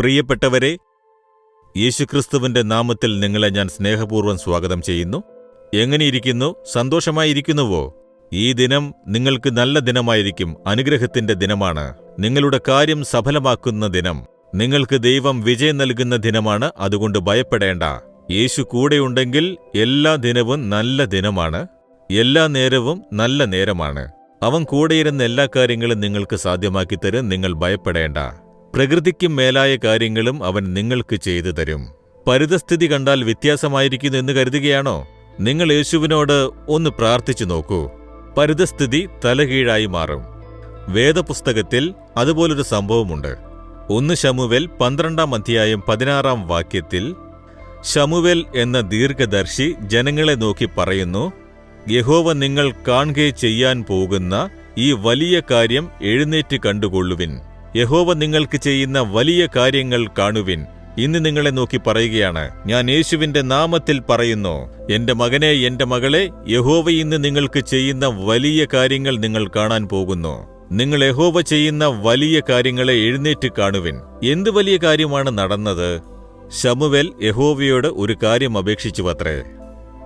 പ്രിയപ്പെട്ടവരെ യേശുക്രിസ്തുവിന്റെ നാമത്തിൽ നിങ്ങളെ ഞാൻ സ്നേഹപൂർവം സ്വാഗതം ചെയ്യുന്നു. എങ്ങനെയിരിക്കുന്നു? സന്തോഷമായിരിക്കുന്നുവോ? ഈ ദിനം നിങ്ങൾക്ക് നല്ല ദിനമായിരിക്കും. അനുഗ്രഹത്തിന്റെ ദിനമാണ്. നിങ്ങളുടെ കാര്യം സഫലമാക്കുന്ന ദിനം. നിങ്ങൾക്ക് ദൈവം വിജയം നൽകുന്ന ദിനമാണ്. അതുകൊണ്ട് ഭയപ്പെടേണ്ട. യേശു കൂടെയുണ്ടെങ്കിൽ എല്ലാ ദിനവും നല്ല ദിനമാണ്. എല്ലാ നേരവും നല്ല നേരമാണ്. അവൻ കൂടെയിരുന്ന എല്ലാ കാര്യങ്ങളും നിങ്ങൾക്ക് സാധ്യമാക്കിത്തരും. നിങ്ങൾ ഭയപ്പെടേണ്ട. പ്രകൃതിക്കും മേലായ കാര്യങ്ങളും അവൻ നിങ്ങൾക്ക് ചെയ്തു തരും. പരിതസ്ഥിതി കണ്ടാൽ വ്യത്യാസമായിരിക്കുന്നു എന്ന് കരുതുകയാണോ? നിങ്ങൾ യേശുവിനോട് ഒന്ന് പ്രാർത്ഥിച്ചു നോക്കൂ. പരിതസ്ഥിതി തലകീഴായി മാറും. വേദപുസ്തകത്തിൽ അതുപോലൊരു സംഭവമുണ്ട്. ഒന്ന് ശമുവേൽ പന്ത്രണ്ടാം അധ്യായം പതിനാറാം വാക്യത്തിൽ ശമുവേൽ എന്ന ദീർഘദർശി ജനങ്ങളെ നോക്കി പറയുന്നു യഹോവ നിങ്ങൾ കാണുകയെ ചെയ്യാൻ പോകുന്ന ഈ വലിയ കാര്യം എഴുന്നേറ്റ് കണ്ടുകൊള്ളുവിൻ. യഹോവ നിങ്ങൾക്ക് ചെയ്യുന്ന വലിയ കാര്യങ്ങൾ കാണുവിൻ. ഇന്ന് നിങ്ങളെ നോക്കി പറയുകയാണ് ഞാൻ യേശുവിന്റെ നാമത്തിൽ പറയുന്നു. എന്റെ മകനെ എന്റെ മകളെ യഹോവ ഇന്ന് നിങ്ങൾക്ക് ചെയ്യുന്ന വലിയ കാര്യങ്ങൾ നിങ്ങൾ കാണാൻ പോകുന്നു. നിങ്ങൾ യഹോവ ചെയ്യുന്ന വലിയ കാര്യങ്ങളെ എഴുന്നേറ്റ് കാണുവിൻ. എന്ത് വലിയ കാര്യമാണ് നടന്നത്? ശമുവേൽ യഹോവയോട് ഒരു കാര്യം അപേക്ഷിച്ചുവത്രേ.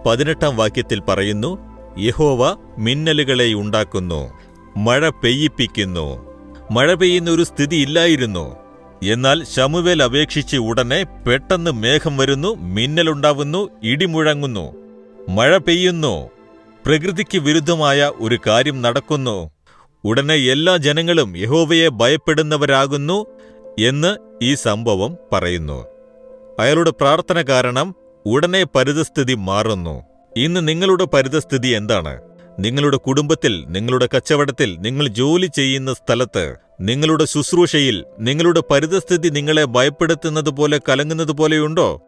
പതിനെട്ടാം വാക്യത്തിൽ പറയുന്നു യഹോവ മിന്നലുകളെ ഉണ്ടാക്കുന്നു മഴ പെയ്യിപ്പിക്കുന്നു. മഴ പെയ്യുന്ന ഒരു സ്ഥിതി ഇല്ലായിരുന്നു എന്നാൽ ശമുവേൽ അപേക്ഷിച്ച് ഉടനെ പെട്ടെന്ന് മേഘം വരുന്നു മിന്നലുണ്ടാവുന്നു ഇടിമുഴങ്ങുന്നു. മഴ പെയ്യുന്നു. പ്രകൃതിക്ക് വിരുദ്ധമായ ഒരു കാര്യം നടക്കുന്നു. ഉടനെ എല്ലാ ജനങ്ങളും യഹോവയെ ഭയപ്പെടുന്നവരാകുന്നു എന്ന് ഈ സംഭവം പറയുന്നു. അയാളുടെ പ്രാർത്ഥന കാരണം ഉടനെ പരിതസ്ഥിതി മാറുന്നു. ഇന്ന് നിങ്ങളുടെ പരിതസ്ഥിതി എന്താണ്? നിങ്ങളുടെ കുടുംബത്തിൽ നിങ്ങളുടെ കച്ചവടത്തിൽ നിങ്ങൾ ജോലി ചെയ്യുന്ന സ്ഥലത്ത് നിങ്ങളുടെ ശുശ്രൂഷയിൽ നിങ്ങളുടെ പരിതസ്ഥിതി നിങ്ങളെ ഭയപ്പെടുത്തുന്നത് പോലെ കലങ്ങുന്നത് പോലെയുണ്ടോ?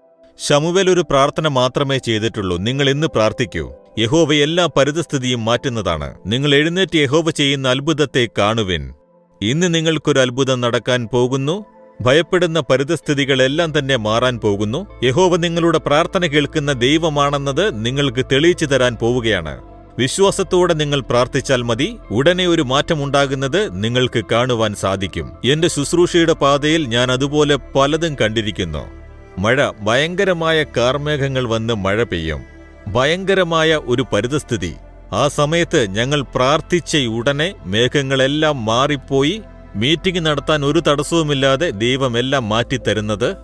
ശമുവേൽ ഒരു പ്രാർത്ഥന മാത്രമേ ചെയ്തിട്ടുള്ളൂ. നിങ്ങൾ ഇന്ന് പ്രാർത്ഥിക്കൂ. യഹോവ എല്ലാ പരിതസ്ഥിതിയും മാറ്റുന്നതാണ്. നിങ്ങൾ എഴുന്നേറ്റ് യഹോവ ചെയ്യുന്ന അത്ഭുതത്തെ കാണുവിൻ. ഇന്ന് നിങ്ങൾക്കൊരു അത്ഭുതം നടക്കാൻ പോകുന്നു. ഭയപ്പെടുന്ന പരിതസ്ഥിതികളെല്ലാം തന്നെ മാറാൻ പോകുന്നു. യഹോവ നിങ്ങളുടെ പ്രാർത്ഥന കേൾക്കുന്ന ദൈവമാണെന്നത് നിങ്ങൾക്ക് തെളിയിച്ചു തരാൻ പോവുകയാണ്. വിശ്വാസത്തോടെ നിങ്ങൾ പ്രാർത്ഥിച്ചാൽ മതി. ഉടനെ ഒരു മാറ്റമുണ്ടാകുന്നത് നിങ്ങൾക്ക് കാണുവാൻ സാധിക്കും. എന്റെ ശുശ്രൂഷയുടെ പാതയിൽ ഞാൻ അതുപോലെ പലതും കണ്ടിരിക്കുന്നു. മഴ ഭയങ്കരമായ കാർമേഘങ്ങൾ വന്ന് മഴ പെയ്യും. ഭയങ്കരമായ ഒരു പരിതസ്ഥിതി. ആ സമയത്ത് ഞങ്ങൾ പ്രാർത്ഥിച്ച ഉടനെ മേഘങ്ങളെല്ലാം മാറിപ്പോയി. മീറ്റിംഗ് നടത്താൻ ഒരു തടസ്സവുമില്ലാതെ ദൈവമെല്ലാം മാറ്റിത്തരുന്നത്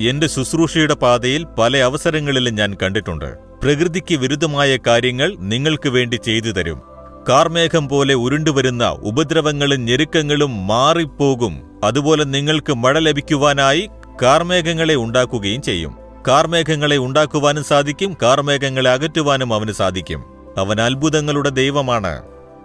എന്റെ ശുശ്രൂഷയുടെ പാതയിൽ പല അവസരങ്ങളിലും ഞാൻ കണ്ടിട്ടുണ്ട്. പ്രകൃതിക്ക് വിരുദ്ധമായ കാര്യങ്ങൾ നിങ്ങൾക്ക് വേണ്ടി ചെയ്തു തരും. കാർമേഘം പോലെ ഉരുണ്ടുവരുന്ന ഉപദ്രവങ്ങളും ഞെരുക്കങ്ങളും മാറിപ്പോകും. അതുപോലെ നിങ്ങൾക്ക് മഴ ലഭിക്കുവാനായി കാർമേഘങ്ങളെ ഉണ്ടാക്കുകയും ചെയ്യും. കാർമേഘങ്ങളെ ഉണ്ടാക്കുവാനും സാധിക്കും കാർമേഘങ്ങളെ അകറ്റുവാനും അവന് സാധിക്കും. അവൻ അത്ഭുതങ്ങളുടെ ദൈവമാണ്.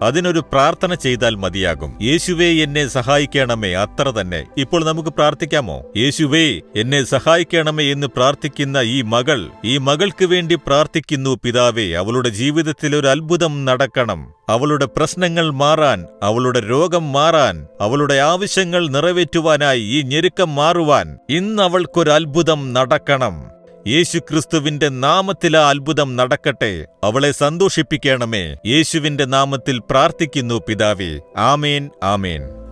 അതിനൊരു പ്രാർത്ഥന ചെയ്താൽ മതിയാകും. യേശുവേ എന്നെ സഹായിക്കണമേ. അത്ര തന്നെ. ഇപ്പോൾ നമുക്ക് പ്രാർത്ഥിക്കാമോ? യേശുവേ എന്നെ സഹായിക്കണമേ എന്ന് പ്രാർത്ഥിക്കുന്ന ഈ മകൾ ഈ മകൾക്ക് വേണ്ടി പ്രാർത്ഥിക്കുന്നു പിതാവേ. അവളുടെ ജീവിതത്തിൽ ഒരു അത്ഭുതം നടക്കണം. അവളുടെ പ്രശ്നങ്ങൾ മാറാൻ അവളുടെ രോഗം മാറാൻ അവളുടെ ആവശ്യങ്ങൾ നിറവേറ്റുവാനായി ഈ ഞെരുക്കം മാറുവാൻ ഇന്ന് അവൾക്കൊരു അത്ഭുതം നടക്കണം. യേശുക്രിസ്തുവിന്റെ നാമത്തിലെ അത്ഭുതം നടക്കട്ടെ. അവളെ സന്തോഷിപ്പിക്കണമേ. യേശുവിന്റെ നാമത്തിൽ പ്രാർത്ഥിക്കുന്നു പിതാവേ. ആമേൻ ആമേൻ.